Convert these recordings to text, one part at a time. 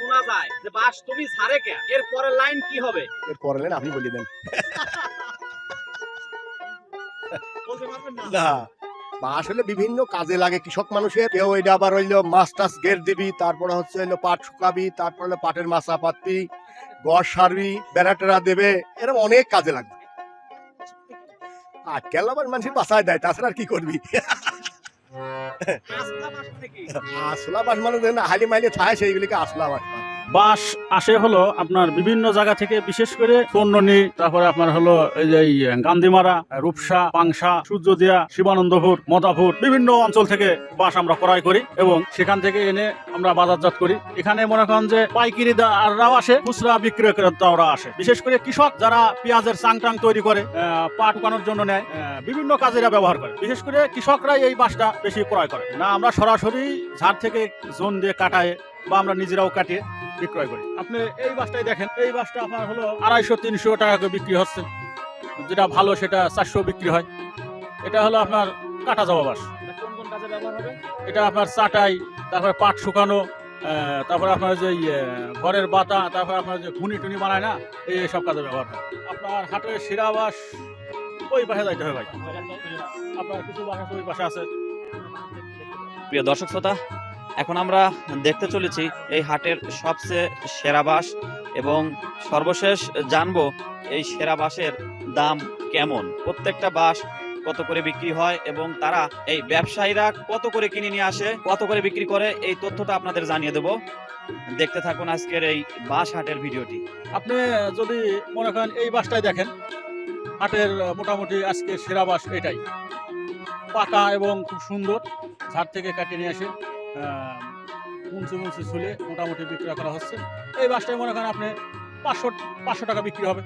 শোনা যায় যে বাস তুমি ছাড়ে কে? এর পরের লাইন কি হবে? এর পরেলেন আপনি বলে দেন। বলতে পারবেন না? না। আসলে বিভিন্ন কাজে লাগে কৃষক মানুষের। কেউ এটা আবার হইল মাছ টাছ গের দিবি তারপরে হচ্ছে হইল পাট শুকাবি তারপরে হলো পাটের মাছা পাতবি গড় সারবি বেড়া টেরা দেবে এরকম অনেক কাজে লাগবে। আজকাল আবার মানুষের বাসায় দেয় তাছাড়া আর কি করবি? আসলা বাস মানে হালি মাইলি থাকে সেইগুলিকে আসলা বাস কয়। বাস আসে হলো আপনার বিভিন্ন জায়গা থেকে, বিশেষ করে কন্যনি তারপরে আপনার হলো এই গান্ধীমারা, রূপসা, পাংশা, সূর্যদিয়া, শিবানন্দপুর, মদাপুর, বিভিন্ন অঞ্চল থেকে বাস আমরা ক্রয় করি এবং সেখান থেকে এনে আমরা বাজারজাত করি। এখানে মনে করেন যে পাইকারিদাররাও আসে, খুচরা বিক্রেতারাও আসে। বিশেষ করে কৃষক যারা পেঁয়াজের চাং টাং তৈরি করে পাট উকানোর জন্য নেয় বিভিন্ন কাজেরা ব্যবহার করে। বিশেষ করে কৃষকরাই এই বাসটা বেশি ক্রয় করে। না, আমরা সরাসরি ঝাড় থেকে জোন দিয়ে কাটায় বা আমরা নিজেরাও কাটিয়ে বিক্রয় করি। আপনি এই বাসটাই দেখেন এই বাসটা আপনার হলো আড়াইশো তিনশো টাকা করে বিক্রি হচ্ছে। যেটা ভালো সেটা চারশো বিক্রি হয়। এটা হলো আপনার কাটা যাওয়া বাস। এটা কোন কোন কাজে ব্যবহার হবে? এটা আপনার চাটাই তারপরে পাট শুকানো তারপরে আপনার যে ইয়ে, ঘরের বাতা তারপরে আপনার যে ঘুনি টুনি বানায় না এই সব কাজে ব্যবহার হয়। আপনার হাটের শিরা বাস ওই পাশে যাইতে হবে ভাই। আপনার কিছু বাস ওই পাশে আছে। প্রিয় দর্শক শ্রোতা এখন আমরা দেখতে চলেছি এই হাটের সবচেয়ে সেরা বাস এবং সর্বশেষ জানব এই সেরা বাসের দাম কেমন? প্রত্যেকটা বাস কত করে বিক্রি হয় এবং তারা এই ব্যবসায়ীরা কত করে কিনে নিয়ে আসে, কত করে বিক্রি করে, এই তথ্যটা আপনাদের জানিয়ে দেব। দেখতে থাকুন আজকের এই বাস হাটের ভিডিওটি। আপনি যদি মনে করেন এই বাসটাই দেখেন, হাটের মোটামুটি আজকে সেরা বাস এটাই। পাকা এবং খুব সুন্দর, ঝাড় থেকে কাটিয়ে নিয়ে আসে। মুন্সি মুন্সি ছুলে মোটামুটি বিক্রয় করা হচ্ছে। এই বাসটাই মনে করেন আপনি পাঁচশো পাঁচশো টাকা বিক্রি হবে।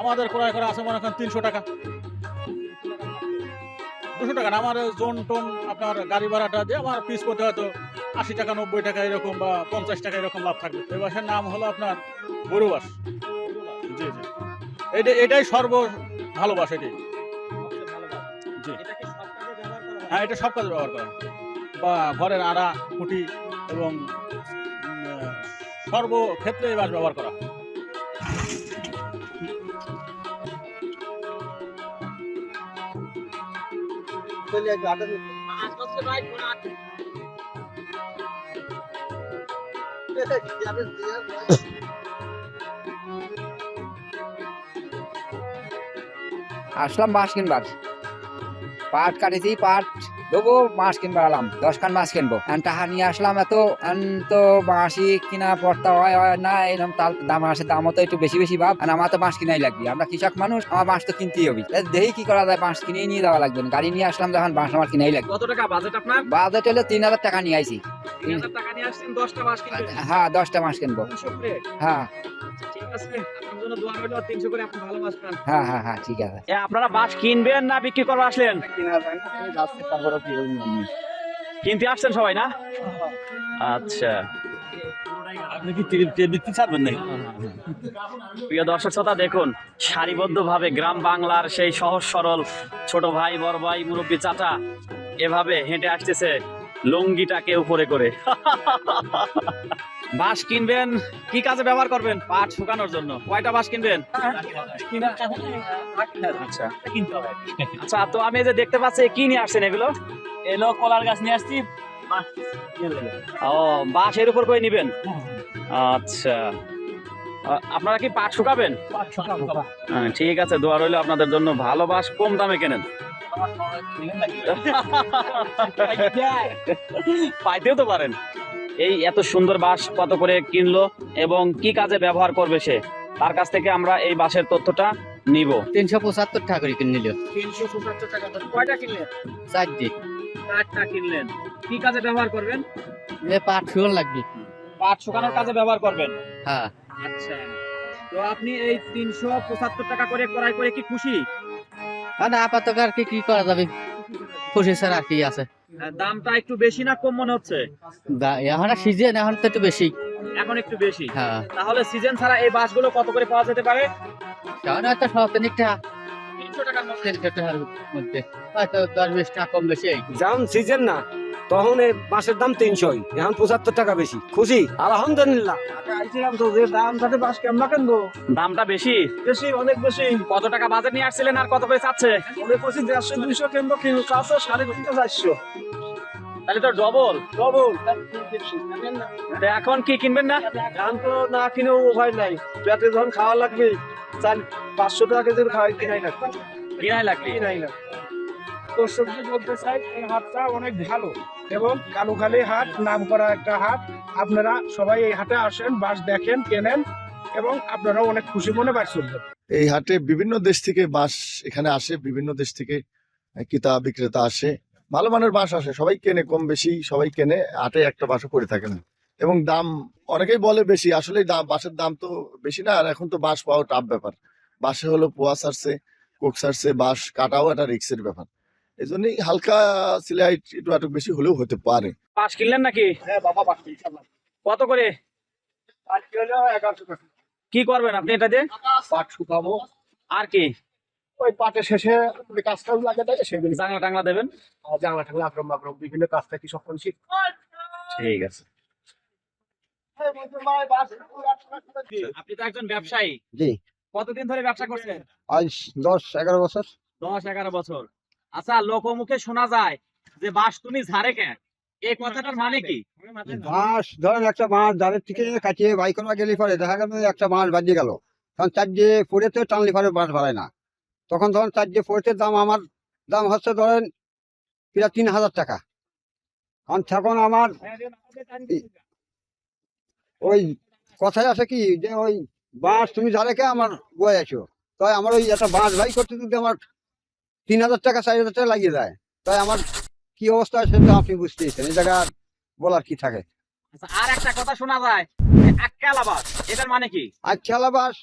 আমাদের ক্রয় করা আছে মনে করেন তিনশো টাকা। দুশো টাকা না, আমার জোন টোন আপনার গাড়ি ভাড়াটা দিয়ে আমার পিস করতে হয়তো আশি টাকা, নব্বই টাকা এরকম বা পঞ্চাশ টাকা এরকম লাভ থাকবে। এই বাসের নাম হলো আপনার গরু জি জি। এটা, এটাই সর্ব ভালো বাস এটাই হয়, এটা সব কাজে ব্যবহার করা। বা ঘরের আড়া, খুঁটি এবং সর্বক্ষেত্রে এই বাস ব্যবহার করা আসলাম মাছ কিনবার পাট কাটেছি পাট দেবো মাছ কিনবার আলাম দশ খান মাছ কিনবো। টাকা নিয়ে আসলাম এত তো মাসি কিনা পড়তা হয় হয় না এরকম তাল দাম মাসের দামও তো একটু বেশি বেশি ভাব। আর আমার তো মাছ কিনাই লাগবে আমরা কৃষক মানুষ আমার মাছ তো কিনতেই হবে। দেখি কি করা যায় বাঁশ কিনেই নিয়ে যাওয়া লাগবে। গাড়ি নিয়ে আসলাম যখন মাছ আমার কিনাই লাগবে। কত টাকা বাজেট আপনার? বাজেট হলে তিন হাজার টাকা নিয়ে আইছি। হ্যাঁ দশটা মাছ কিনবো। হ্যাঁ। হ্যাঁ হ্যাঁ হ্যাঁ ঠিক আছে। আপনারা বাস কিনবেন না বিক্রি করবার আসলেন? কিনতে আসছেন সবাই না? আচ্ছা। আপনি কি দিতে প্রিয় দর্শক শ্রোতা দেখুন সারিবদ্ধভাবে গ্রাম বাংলার সেই সহজ সরল ছোট ভাই বড় ভাই মুরব্বী চাচা এভাবে হেঁটে আসতেছে লুঙ্গিটাকে উপরে করে। বাঁশ কিনবেন কি কাজে ব্যবহার করবেন? পাট শুকানোর জন্য। কয়টা বাঁশ কিনবেন? আচ্ছা। আচ্ছা তো আমি যে দেখতে পাচ্ছি কি নিয়ে আসছেন এগুলো? এলো কলার গাছ নিয়ে আসছি ও বাঁশের উপর করে নিবেন? আচ্ছা। আপনারা কি পাট শুকাবেন? হ্যাঁ, ঠিক আছে দোয়া রইল আপনাদের জন্য। ভালো বাস কম দামে কেনেন। পাইতেও তো পারেন। এই এত সুন্দর বাস কত করে কিনলো এবং কি কাজে ব্যবহার করবে সে? তার কাছ থেকে আমরা এই বাসের তথ্যটা নিব। তিনশো পঁচাত্তর টাকা করে কিনে নিল তিনশো পঁচাত্তর টাকা। কয়টা কিনলেন? চারটে। চারটা কিনলেন। কি কাজে ব্যবহার করবেন? পাট শুকন লাগবে। পাট শুকানোর কাজে ব্যবহার করবেন? হ্যাঁ। আচ্ছা। তো আপনি এই তিনশো পঁচাত্তর টাকা করে ক্রয় করে কি খুশি? আর আপাতত আর কি কি করা যাবে? খুশি স্যার আর কি আছে। দামটা একটু বেশি না কম মনে হচ্ছে? এখন সিজন এখন তো একটু বেশি। এখন একটু বেশি। হ্যাঁ। তাহলে সিজন ছাড়া এই বাসগুলো কত করে পাওয়া যেতে পারে? কারণ একটা সপ্তাহিকটা তিনশো টাকার মধ্যে। তিনশো টাকার মধ্যে। হয়তো দশ বিশ টাকা কম বেশি। যেমন সিজন না। তখন এই বাঁশের দাম তিনশোই এখন পঁচাত্তর টাকা বেশি। খুশি? আলহামদুলিল্লাহ। আইছিলাম তো যে দাম তাতে বাঁশ কেমন কিনবো? দামটা বেশি? বেশি অনেক বেশি। কত টাকা বাজেট নিয়ে আসছিলেন আর কত করে চাচ্ছে? অনেক বেশি দেড়শো দুইশো কিনবো চারশো সাড়ে তিনশো চারশো। তাহলে তো ডবল। ডবল। এখন কি কিনবেন না? ধান তো না কিনেও উপায় নাই। পেটে যখন খাওয়া লাগবে চাল পাঁচশো টাকা কেজির খাওয়াই কিনাই লাগবে। কিনাই লাগবে। কিনাই লাগবে। দর্শকজি বলতে চাই এই হাটটা অনেক ভালো। এবং কালুখালি হাট নাম করা একটা হাট। আপনারা সবাই এই হাটে আসেন, বাস দেখেন, কেনেন এবং আপনারা অনেক খুশি মনে বাস চলবেন এই হাটে বিভিন্ন দেশ থেকে বাঁশ এখানে আসে, বিভিন্ন দেশ থেকে ক্রেতা বিক্রেতা আসে। ভালো মানের বাঁশ আসে, সবাই কেনে কম বেশি, সবাই কেনে, হাটে একটা বাঁশও পড়ে থাকে না। এবং দাম অনেকেই বলে বেশি আসলে দাম বাঁশের দাম তো বেশি না, আর এখন তো বাঁশ পাওয়া টাফ ব্যাপার। বাঁশে হলো পোয়া সারছে কোক সারছে বাঁশ কাটাও একটা রিক্সের ব্যাপার। এই জন্যই হালকা সিলাই একটু একটু বেশি হলেও হতে পারে। পাশ কিনলেন নাকি? হ্যাঁ বাবা কত করে? কি করবেন আপনি এটা দিয়ে? পাট শুকাবো। আর কি? ওই পাটের শেষে কাজ কাজ লাগে থাকে সেগুলি। জাংলা টাংলা দেবেন? জানলা টাংলা আক্রম আক্রম বিভিন্ন কাজ থেকে সব করছি। ঠিক আছে। আপনি তো একজন ব্যবসায়ী। জি। কতদিন ধরে ব্যবসা করছেন? আজ দশ এগারো বছর। দশ এগারো বছর। আচ্ছা লোকমুখে শোনা যায় যে বাস তুমি ঝাড়ে কেন? এই কথাটার মানে কি? বাঁশ ধরেন একটা বাঁশ দাঁড়ের থেকে কাটিয়ে বাই করা গেলে পরে। দেখা গেল একটা বাঁশ বাজিয়ে গেল। তখন চার যে পড়েতে টানলে পরে বাঁশ বাড়ায় না। তখন ধরেন চার যে পড়েতে দাম আমার, দাম হচ্ছে ধরেন প্রায় তিন হাজার টাকা। কারণ তখন আমার ওই কথায় আছে কি যে ওই বাঁশ তুমি ঝাড়ে কে আমার বয়ে আছো। তাই আমার ওই একটা বাঁশ ভাই করতে যদি আমার তিন হাজার টাকা চার হাজার টাকা লাগিয়ে দেয়। তাই আমার কি অবস্থা সেটা আপনি বুঝতে পারছেন। এই জায়গা বলার কি থাকে? আচ্ছা, আর একটা কথা শোনা যায় এটার মানে কি? আখ্যালা বাস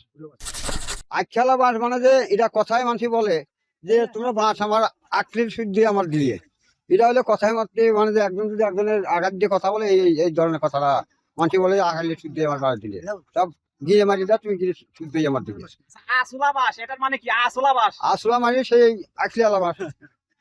আখ্যালা বাস মানে যে এটা কথায় মানুষ বলে যে তোমরা বাস আমার আকলির সুদ দিয়ে আমার দিয়ে। এটা হলে কথায় মাত্রে মানে যে একজন যদি একজনের আঘাত দিয়ে কথা বলে এই এই ধরনের কথাটা মানুষ বলে আকালের সুদ দিয়ে আমার বাস দিলে সব গিয়ে মারি যা তুমি গিরে দিয়ে আমার আচ্ছা, আসলা বাস এটার মানে কি? আসলা বাস। আসলা মানে সেই আখলিয়ালা বাস।